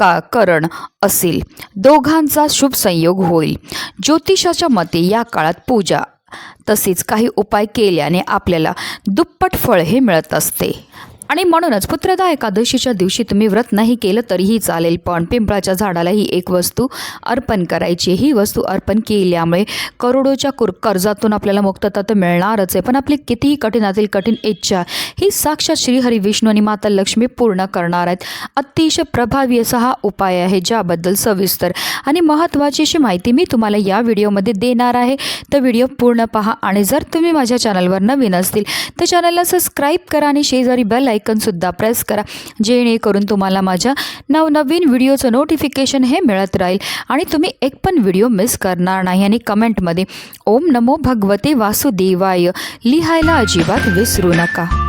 का करण असेल. दोघांचा शुभ संयोग होईल. ज्योतिषाच्या मते या काळात पूजा तसेच काही उपाय केल्याने आपल्याला दुप्पट फळ हे मिळत असते. आणि म्हणूनच पुत्रदा एकादशीच्या दिवशी तुम्ही व्रत नाही केलं तरीही चालेल पण पिंपळाच्या झाडाला ही एक वस्तू अर्पण करायची ही वस्तू अर्पण केल्यामुळे करोडोच्या कुर कर्जातून आपल्याला मुक्तता तर मिळणारच आहे पण आपली कितीही कठीणातील कठीण इच्छा ही साक्षात श्रीहरी विष्णू आणि माता लक्ष्मी पूर्ण करणार आहेत. अतिशय प्रभावी असा हा उपाय आहे ज्याबद्दल सविस्तर आणि महत्त्वाची अशी माहिती मी तुम्हाला या व्हिडिओमध्ये देणार आहे. तर व्हिडिओ पूर्ण पहा आणि जर तुम्ही माझ्या चॅनलवर नवीन असतील तर चॅनलला सबस्क्राईब करा आणि शेजारी बेल आयकनसुद्धा प्रेस करा जेणेकरून तुम्हाला माझ्या नवनवीन व्हिडिओचं नोटिफिकेशन हे मिळत राहील. आणि तुम्ही एक पण व्हिडिओ मिस करणार नाही. आणि कमेंटमध्ये ओम नमो भगवते वासुदेवाय लिहायला अजिबात विसरू नका.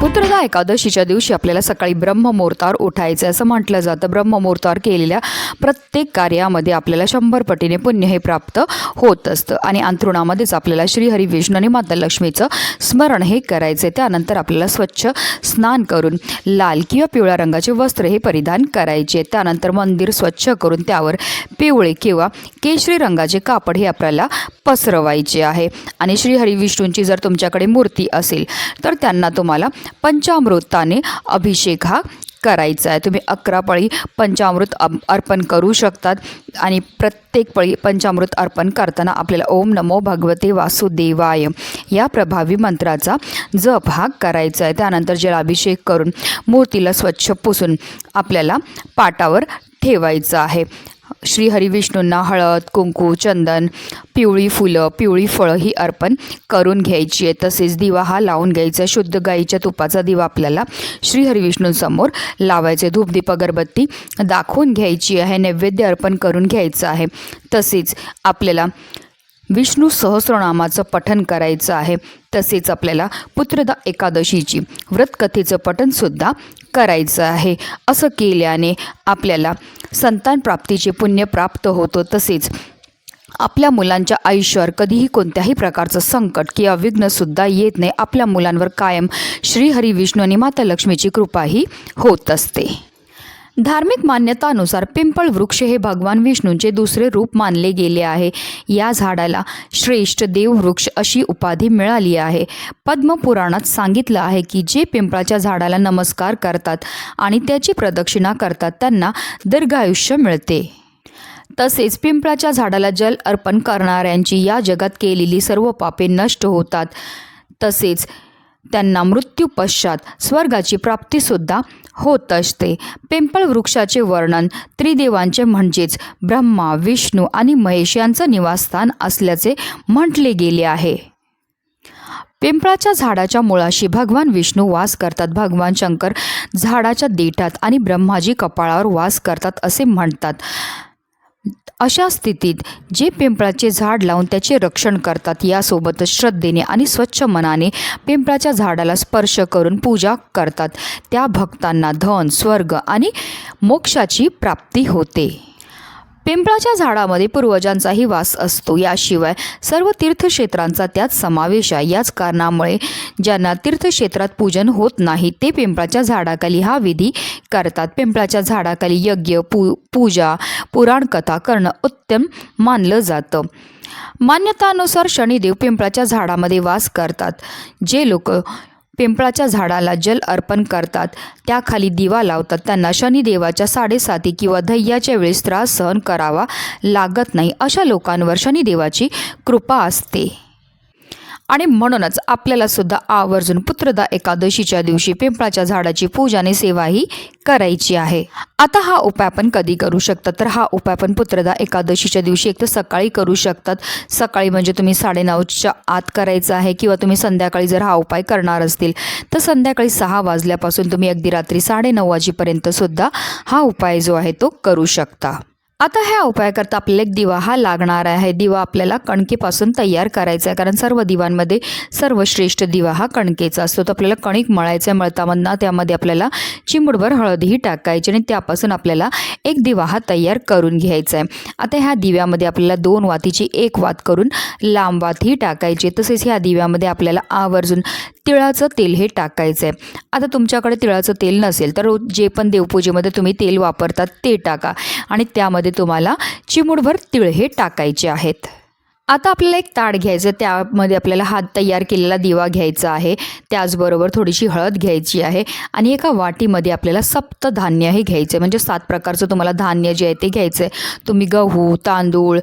पुत्रदा एकादशीच्या दिवशी आपल्याला सकाळी ब्रह्ममुहूर्तावर उठायचं असं म्हटलं जातं. ब्रह्ममुहूर्तावर केलेल्या प्रत्येक कार्यामध्ये आपल्याला शंभर पटीने पुण्य हे प्राप्त होत असतं. आणि अंथरुणामध्येच आपल्याला श्रीहरी विष्णू आणि माता लक्ष्मीचं स्मरण हे करायचं आहे. त्यानंतर आपल्याला स्वच्छ स्नान करून लाल किंवा पिवळ्या रंगाचे वस्त्र हे परिधान करायचे त्यानंतर मंदिर स्वच्छ करून त्यावर पिवळे किंवा केशरी रंगाचे कापड हे आपल्याला पसरवायचे आहे. आणि श्रीहरी विष्णूंची जर तुमच्याकडे मूर्ती असेल तर त्यांना तुम्हाला पंचामृताने अभिषेक हा करायचा आहे. तुम्ही अकरा पळी पंचामृत अर्पण करू शकतात आणि प्रत्येक पळी पंचामृत अर्पण करताना आपल्याला ओम नमो भगवते वासुदेवाय या प्रभावी मंत्राचा जप हा करायचा आहे. त्यानंतर जलाभिषेक करून मूर्तीला स्वच्छ पुसून आपल्याला पाटावर ठेवायचं आहे. श्रीहरीविष्णूंना हळद कुंकू चंदन पिवळी फुलं पिवळी फळं ही अर्पण करून घ्यायची आहे. तसेच दिवा हा लावून घ्यायचा आहे. शुद्ध गाईच्या तुपाचा दिवा आपल्याला श्रीहरी विष्णूंसमोर लावायचे धूपदीप अगरबत्ती दाखवून घ्यायची आहे. नैवेद्य अर्पण करून घ्यायचं आहे. तसेच आपल्याला विष्णू सहस्रनामाचं पठण करायचं आहे. तसेच आपल्याला पुत्रदा एकादशीची व्रतकथेचं पठणसुद्धा करायचं आहे. असं केल्याने आपल्याला संतान प्राप्तीचे पुण्य प्राप्त होतं. तसेच आपल्या मुलांच्या आयुष्यावर कधीही कोणत्याही प्रकारचं संकट किंवा विघ्नसुद्धा येत नाही. आपल्या मुलांवर कायम श्रीहरी विष्णू आणि माता लक्ष्मीची कृपाही होत असते. धार्मिक मान्यतानुसार पिंपळ वृक्ष हे भगवान विष्णूंचे दुसरे रूप मानले गेले आहे. या झाडाला श्रेष्ठ देववृक्ष अशी उपाधी मिळाली आहे. पद्मपुराणात सांगितलं आहे की जे पिंपळाच्या झाडाला नमस्कार करतात आणि त्याची प्रदक्षिणा करतात त्यांना दीर्घायुष्य मिळते. तसेच पिंपळाच्या झाडाला जल अर्पण करणाऱ्यांची या जगात केलेली सर्व पापे नष्ट होतात. तसेच त्यांना मृत्यूपश्चात स्वर्गाची प्राप्तीसुद्धा होत असते. पिंपळ वृक्षाचे वर्णन त्रिदेवांचे म्हणजेच ब्रह्मा विष्णू आणि महेश यांचं निवासस्थान असल्याचे म्हटले गेले आहे. पिंपळाच्या झाडाच्या मुळाशी भगवान विष्णू वास करतात. भगवान शंकर झाडाच्या देठात आणि ब्रह्माजी कपाळावर वास करतात असे म्हणतात. अशा स्थितीत जे पिंपळाचे झाड लावून त्याचे रक्षण करतात यासोबतच श्रद्धेने आणि स्वच्छ मनाने पिंपळाच्या झाडाला स्पर्श करून पूजा करतात. त्या भक्तांना धन स्वर्ग आणि मोक्षाची प्राप्ती होते. पिंपळाच्या झाडामध्ये पूर्वजांचाही वास असतो. याशिवाय सर्व तीर्थक्षेत्रांचा त्यात समावेश आहे. याच कारणामुळे ज्यांना तीर्थक्षेत्रात पूजन होत नाही ते पिंपळाच्या झाडाखाली हा विधी करतात. पिंपळाच्या झाडाखाली यज्ञ पू पूजा पुराणकथा करणं उत्तम मानलं जातं. मान्यतानुसार शनिदेव पिंपळाच्या झाडामध्ये वास करतात. जे लोक पिंपळाच्या झाडाला जल अर्पण करतात. त्याखाली दिवा लावतात. त्यांना शनिदेवाच्या साडेसाती किंवा धैयाच्या वेळेस त्रास सहन करावा लागत नाही अशा लोकांवर शनिदेवाची कृपा असते. आणि म्हणूनच आपल्याला सुद्धा आवर्जून पुत्रदा एकादशीच्या दिवशी पिंपळाच्या झाडाची पूजा आणि सेवाही करायची आहे. आता हा उपाय आपण कधी करू शकता? तर हा उपाय आपण पुत्रदा एकादशीच्या दिवशी एक तर सकाळी करू शकतात. सकाळी म्हणजे तुम्ही साडेनऊच्या आत करायचं आहे किंवा तुम्ही संध्याकाळी जर हा उपाय करणार असतील तर संध्याकाळी सहा वाजल्यापासून तुम्ही अगदी रात्री साडेनऊ वाजेपर्यंत सुद्धा हा उपाय जो आहे तो करू शकता. आता ह्या उपायाकरता आपल्याला एक दिवा हा लागणार आहे. दिवा आपल्याला कणकेपासून तयार करायचा आहे. कारण सर्व दिवांमध्ये सर्वश्रेष्ठ दिवा हा कणकेचा असतो. तर आपल्याला कणिक मळायचं आहे मळतामधनं त्यामध्ये आपल्याला चिमुडभर हळदही टाकायची आणि त्यापासून आपल्याला एक दिवा हा तयार करून घ्यायचा आहे. आता ह्या दिव्यामध्ये आपल्याला दोन वातीची एक वात करून लांब वातही टाकायची तसेच ह्या दिव्यामध्ये आपल्याला आवर्जून तिळाचं तेल हे टाकायचं आहे. आता तुमच्याकडे तिळाचं तेल नसेल तर जे पण देवपूजेमध्ये तुम्ही तेल वापरतात ते टाका. आणि त्यामध्ये म्हणजे तुम्हाला चिमूडभर तिळ हे टाकायचे आहेत. आता आपल्याला एक ताट घ्यायचं त्यामध्ये आपल्याला हात तयार केलेला दिवा घ्यायचा आहे. त्याचबरोबर थोडीशी हळद घ्यायची आहे आणि एका वाटीमध्ये आपल्याला सप्त धान्य हे घ्यायचं आहे म्हणजे सात प्रकारचं तुम्हाला धान्य जे आहे ते घ्यायचं आहे तुम्ही गहू तांदूळ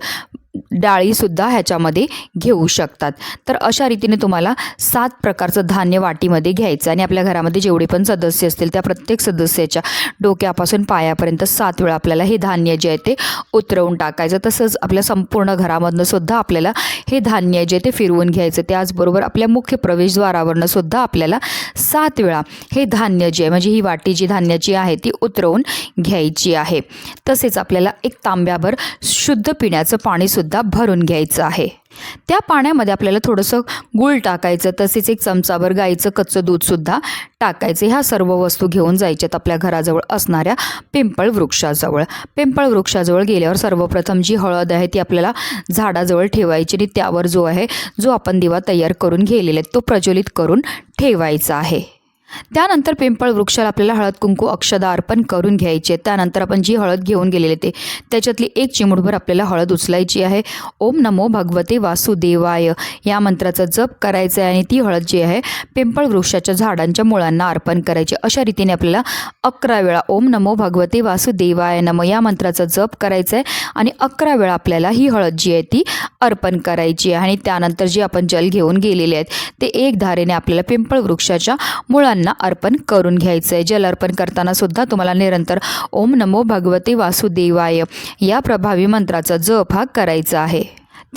डाळीसुद्धा ह्याच्यामध्ये घेऊ शकतात. तर अशा रीतीने तुम्हाला सात प्रकारचं धान्य वाटीमध्ये घ्यायचं आणि आपल्या घरामध्ये जेवढे पण सदस्य असतील त्या प्रत्येक सदस्याच्या डोक्यापासून पायापर्यंत सात वेळा आपल्याला हे धान्य जे आहे ते उतरवून टाकायचं. तसंच आपल्या संपूर्ण घरामधनं सुद्धा आपल्याला हे धान्य जे आहे ते फिरवून घ्यायचं. त्याचबरोबर आपल्या मुख्य प्रवेशद्वारावरनं सुद्धा आपल्याला सात वेळा हे धान्य जे आहे म्हणजे ही वाटी जी धान्याची आहे ती उतरवून घ्यायची आहे. तसेच आपल्याला एक तांब्याभर शुद्ध पिण्याचं पाणीसुद्धा भरून घ्यायचं आहे. त्या पाण्यामध्ये आपल्याला थोडंसं गूळ टाकायचं तसेच एक चमचाभर गाईचं कच्चं दूधसुद्धा टाकायचं. ह्या सर्व वस्तू घेऊन जायच्यात आपल्या घराजवळ असणाऱ्या पिंपळ वृक्षाजवळ. पिंपळ वृक्षाजवळ गेल्यावर सर्वप्रथम जी हळद आहे ती आपल्याला झाडाजवळ ठेवायची आणि त्यावर जो आहे जो आपण दिवा तयार करून घेलेला आहे तो प्रज्वलित करून ठेवायचा आहे. त्यानंतर पिंपळ वृक्षाला आपल्याला हळद कुंकू अक्षदा अर्पण करून घ्यायचे. त्यानंतर आपण जी हळद घेऊन गेलेले ते त्याच्यातली एक चिमुटभर आपल्याला हळद उचलायची आहे. ओम नमो भगवते वासुदेवाय. या मंत्राचा जप करायचा आहे आणि ती हळद जी आहे पिंपळ वृक्षाच्या झाडांच्या मुळांना अर्पण करायची. अशा रीतीने आपल्याला अकरा वेळा ओम नमो भगवते वासुदेवाय नम या मंत्राचा जप करायचा आहे आणि अकरा वेळा आपल्याला ही हळद जी आहे ती अर्पण करायची आहे. आणि त्यानंतर जे आपण जल घेऊन गेलेले आहेत ते एक धारेने आपल्याला पिंपळ वृक्षाच्या मुळांना अर्पण करून घ्यायचं आहे जल अर्पण करताना सुद्धा तुम्हाला निरंतर ओम नमो भगवते वासुदेवाय या प्रभावी मंत्राचा जप हा करायचा आहे.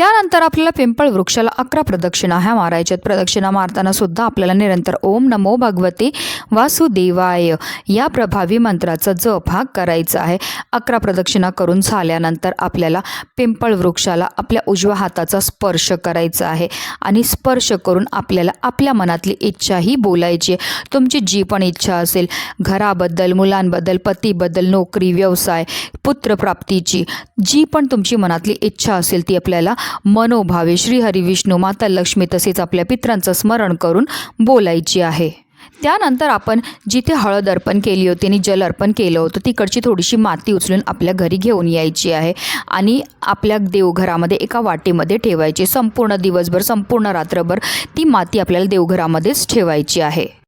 त्यानंतर आपल्याला पिंपळ वृक्षाला अकरा प्रदक्षिणा ह्या मारायच्यात प्रदक्षिणा मारताना सुद्धा आपल्याला निरंतर ओम नमो भगवते वासुदेवाय या प्रभावी मंत्राचा जप हा करायचा आहे. अकरा प्रदक्षिणा करून झाल्यानंतर आपल्याला पिंपळ वृक्षाला आपल्या उजव्या हाताचा स्पर्श करायचा आहे आणि स्पर्श करून आपल्याला आपल्या मनातली इच्छाही बोलायची आहे. तुमची जी पण इच्छा असेल घराबद्दल मुलांबद्दल पतीबद्दल नोकरी व्यवसाय पुत्रप्राप्तीची जी पण तुमची मनातली इच्छा असेल ती आपल्याला मनोभावे श्रीहरी विष्णू माता लक्ष्मी तसेच आपल्या पित्रांचं स्मरण करून बोलायची आहे. त्यानंतर आपण जिथे हळद अर्पण केली होती आणि जल अर्पण केलं होतं तिकडची थोडीशी माती उचलून आपल्या घरी घेऊन यायची आहे आणि आपल्या देवघरामध्ये एका वाटीमध्ये ठेवायची. संपूर्ण दिवसभर संपूर्ण रात्रभर ती माती आपल्याला देवघरामध्येच ठेवायची आहे.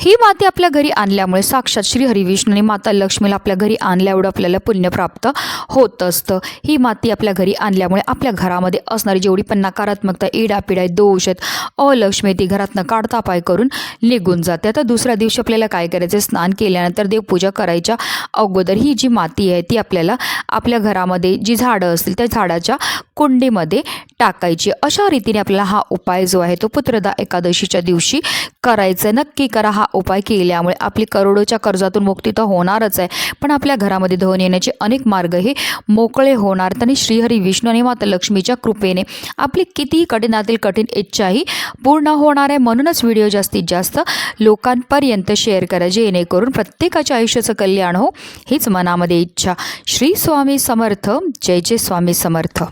ही माती आपल्या घरी आणल्यामुळे साक्षात श्री हरिविष्णूने माता लक्ष्मीला आपल्या घरी आणल्या एवढं आपल्याला पुण्य प्राप्त होत असतं. ही माती आपल्या घरी आणल्यामुळे आपल्या घरामध्ये असणारी जेवढी पण नकारात्मकता इडापिडा दोष आहेत अलक्ष्मी ती घरातनं काढता पाय करून निघून जाते. आता दुसऱ्या दिवशी आपल्याला काय करायचं? स्नान केल्यानंतर देवपूजा करायच्या अगोदर ही जी माती आहे ती आपल्याला आपल्या घरामध्ये जी झाडं असतील त्या झाडाच्या कुंडीमध्ये टाकायची. अशा रीतीने आपल्याला हा उपाय जो आहे तो पुत्रदा एकादशीच्या दिवशी करायचा आहे नक्की करा हा उपाय केल्यामुळे आपली करोडोच्या कर्जातून मुक्ती तर होणारच आहे. पण आपल्या घरामध्ये धन येण्याचे अनेक मार्ग हे मोकळे होणार. आणि श्रीहरी विष्णू आणि माता लक्ष्मीच्या कृपेने आपली कितीही कठीणातील कठीण इच्छाही पूर्ण होणार आहे. म्हणूनच व्हिडिओ जास्तीत जास्त लोकांपर्यंत शेअर करा. जेणेकरून प्रत्येकाच्या आयुष्याचं कल्याण हो हीच मनामध्ये इच्छा. श्री स्वामी समर्थ. जय जय स्वामी समर्थ.